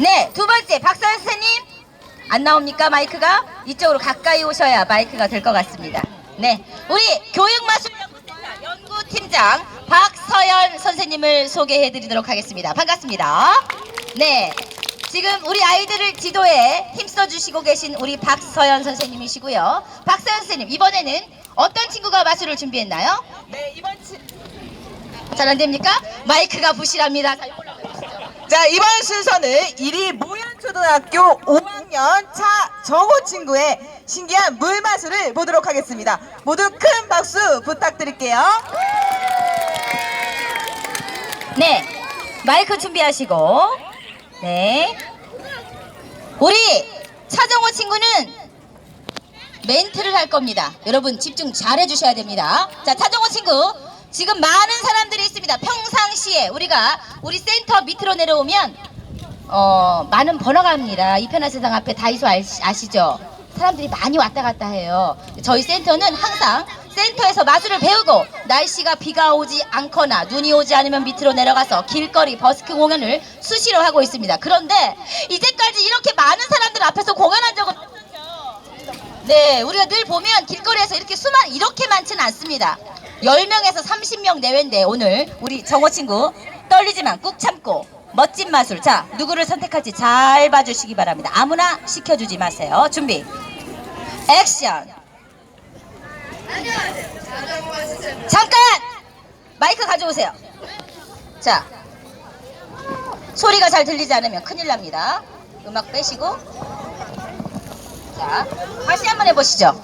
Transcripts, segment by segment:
네, 두 번째 박선 선생님 안 나옵니까 마이크가? 이쪽으로 가까이 오셔야 마이크가 될 것 같습니다. 네, 우리 교육마술연구센터 연구팀장 박서연 선생님을 소개해드리도록 하겠습니다. 반갑습니다. 네, 지금 우리 아이들을 지도에 힘써 주시고 계신 우리 박서연 선생님이시고요. 박서연 선생님 이번에는 어떤 친구가 마술을 준비했나요? 네, 이번 치... 잘안 됩니까? 마이크가 부실합니다. 자, 자, 이번 순서는 1위 모양초등학교 5학년 차정호 친구의 신기한 물마술을 보도록 하겠습니다. 모두 큰 박수 부탁드릴게요. 네, 마이크 준비하시고, 네. 우리 차정호 친구는 멘트를 할 겁니다. 여러분 집중 잘 해주셔야 됩니다. 자, 차정호 친구, 지금 많은 사람들이 있습니다. 평상시에 우리가 우리 센터 밑으로 내려오면 어, 많은 번화가 입니다. 이편한 세상 앞에 다이소 아시- 아시죠? 사람들이 많이 왔다 갔다 해요. 저희 센터는 항상 센터에서 마술을 배우고 날씨가 비가 오지 않거나 눈이 오지 않으면 밑으로 내려가서 길거리 버스킹 공연을 수시로 하고 있습니다. 그런데 이제까지 이렇게 많은 사람들 앞에서 공연한 적은. 네, 우리가 늘 보면 길거리에서 이렇게 수만 이렇게 많지는 않습니다. 10명에서 30명 내외인데 오늘 우리 정호 친구 떨리지만 꾹 참고 멋진 마술. 자, 누구를 선택할지 잘 봐주시기 바랍니다. 아무나 시켜주지 마세요. 준비. 액션. 잠깐! 마이크 가져오세요. 자, 소리가 잘 들리지 않으면 큰일 납니다. 음악 빼시고. 자, 다시 한번 해보시죠.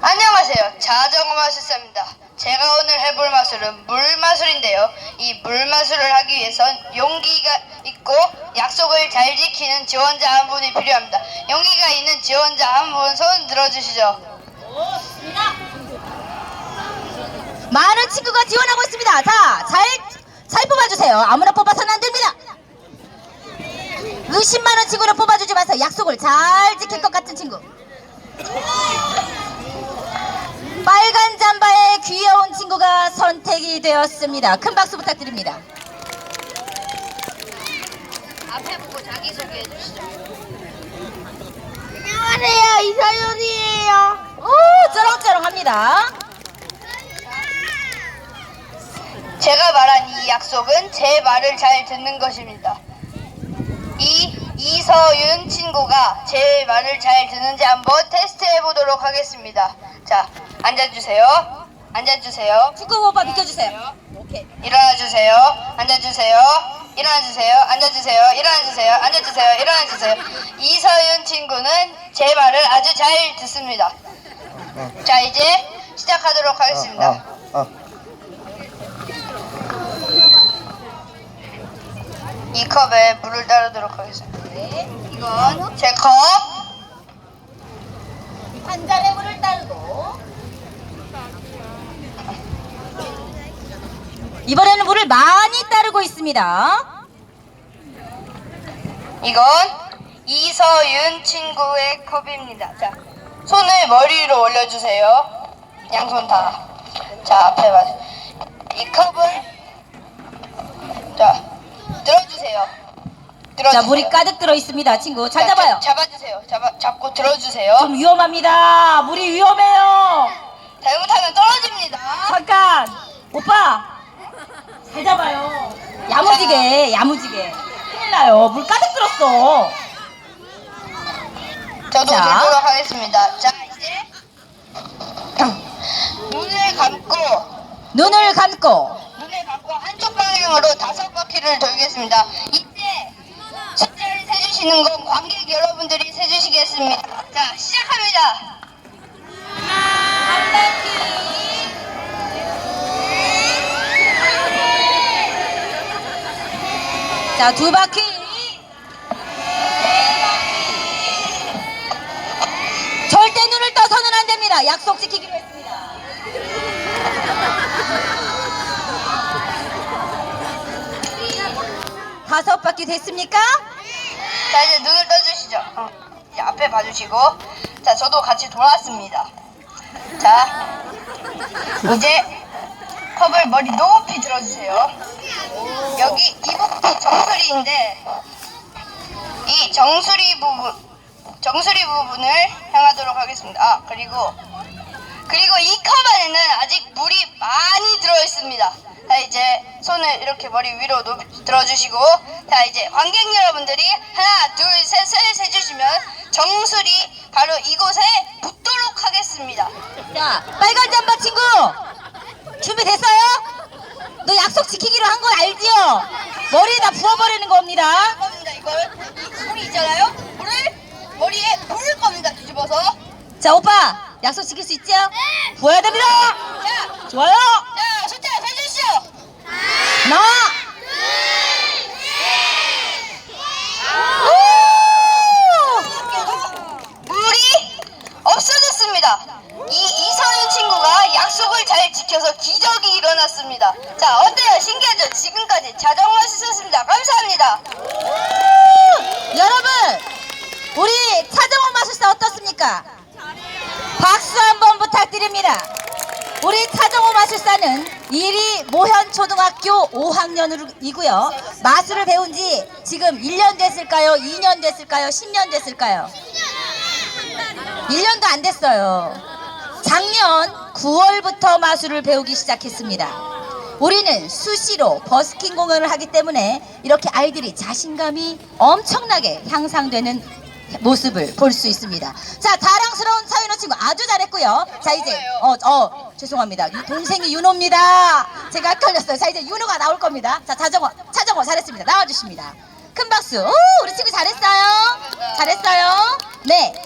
안녕하세요. 자전거 마술사입니다. 제가 오늘 해볼 마술은 물마술인데요. 이 물마술을 하기 위해선 용기가 있고 약속을 잘 지키는 지원자 한 분이 필요합니다. 용기가 있는 지원자 한 분 손 들어주시죠. 많은 친구가 지원하고 있습니다. 자, 잘, 잘 뽑아주세요. 아무나 뽑아서는 안 됩니다. 의심 많은 친구를 뽑아주지 마세요. 약속을 잘 지킬 것 같은 친구. 빨간 잠바의 친구가 선택이 되었습니다. 큰 박수 부탁드립니다. 앞에 보고 자기소개해 주시죠. 안녕하세요. 이사연이에요. 오, 쩌렁쩌렁합니다. 제가 말한 이 약속은 제 말을 잘 듣는 것입니다. 이 이서윤 친구가 제 말을 잘 듣는지 한번 테스트해 보도록 하겠습니다. 자, 앉아주세요. 앉아주세요. 축구 오빠 비켜주세요. 오케이. 일어나주세요. 앉아주세요. 일어나주세요. 앉아주세요. 일어나주세요. 앉아주세요. 일어나주세요. 이서윤 친구는 제 말을 아주 잘 듣습니다. 자, 이제 시작하도록 하겠습니다. 이 컵에 물을 따르도록 하겠습니다. 네. 이건 제 컵. 한 잔의 물을 따르고 이번에는 물을 많이 따르고 있습니다. 이건 이서윤 친구의 컵입니다. 자, 손을 머리로 올려주세요. 양손 다. 자, 앞에 봐. 이 컵을 자 들어주세요. 들어주세요. 자, 물이 가득 들어 있습니다, 친구. 잘 자, 잡아요. 잡, 잡아주세요. 잡아 잡고 들어주세요. 좀 위험합니다. 물이 위험해요. 잘못하면 떨어집니다. 잠깐, 오빠. 잘 잡아요. 야무지게, 야무지게. 큰일 나요. 물 가득 들었어. 저도 자. 들도록 하겠습니다. 자, 이제 눈을 감고 눈을 감고 눈을 감고 한쪽 방향으로 다섯 바퀴를 돌겠습니다. 이때 숫자를 세주시는 건 관객 여러분들이 세주시겠습니다. 자, 시작합니다. 한 바퀴. 자, 두 바퀴. 절대 눈을 떠서는 안 됩니다. 약속 지키기로 했습니다. 다섯 바퀴 됐습니까? 자, 이제 눈을 떠주시죠. 어, 앞에 봐주시고. 자, 저도 같이 돌아왔습니다. 자, 이제 컵을 머리 높이 들어주세요. 여기 이북부 정수리인데 우리 정수리 부분 정수리 부분을 향하도록 하겠습니다. 아 그리고 그리고 이 컵 안에는 아직 물이 많이 들어 있습니다. 자 이제 손을 이렇게 머리 위로 높, 들어주시고 자 이제 관객 여러분들이 하나 둘 셋 셋 해주시면 정수리 바로 이곳에 붙도록 하겠습니다. 자, 빨간 잠바 친구 준비됐어요? 너 약속 지키기로 한 건 알지요? 머리에다 부어버리는 겁니다. 겁니다 이걸 이 물이 있잖아요. 물을 머리에 부을 겁니다 뒤집어서. 자, 오빠 약속 지킬 수 있죠? 부어야 됩니다. 자, 좋아요. 자 숫자 세주시오. 하나. 오! 물이 없어졌습니다. 이 이서윤 친구가 약속을 잘 지켜서 기적이 일어났습니다. 자, 어때요? 신기하죠? 지금까지 자정만 있었습니다. 감사합니다. 여러분, 우리 차정원 마술사 어떻습니까? 박수 한번 부탁드립니다. 우리 차정원 마술사는 1위 모현초등학교 5학년이고요. 마술을 배운 지 지금 1년 됐을까요? 2년 됐을까요? 10년 됐을까요? 1년도 안 됐어요. 작년 9월부터 마술을 배우기 시작했습니다. 우리는 수시로 버스킹 공연을 하기 때문에 이렇게 아이들이 자신감이 엄청나게 향상되는 모습을 볼 수 있습니다. 자, 자랑스러운 차윤호 친구 아주 잘했고요. 자, 이제 어, 어, 죄송합니다. 유- 동생이 윤호입니다. 제가 헷갈렸어요. 자, 이제 윤호가 나올 겁니다. 자, 자정호, 차정호 잘했습니다. 나와주십니다. 큰 박수. 오, 우리 친구 잘했어요. 잘했어요. 네,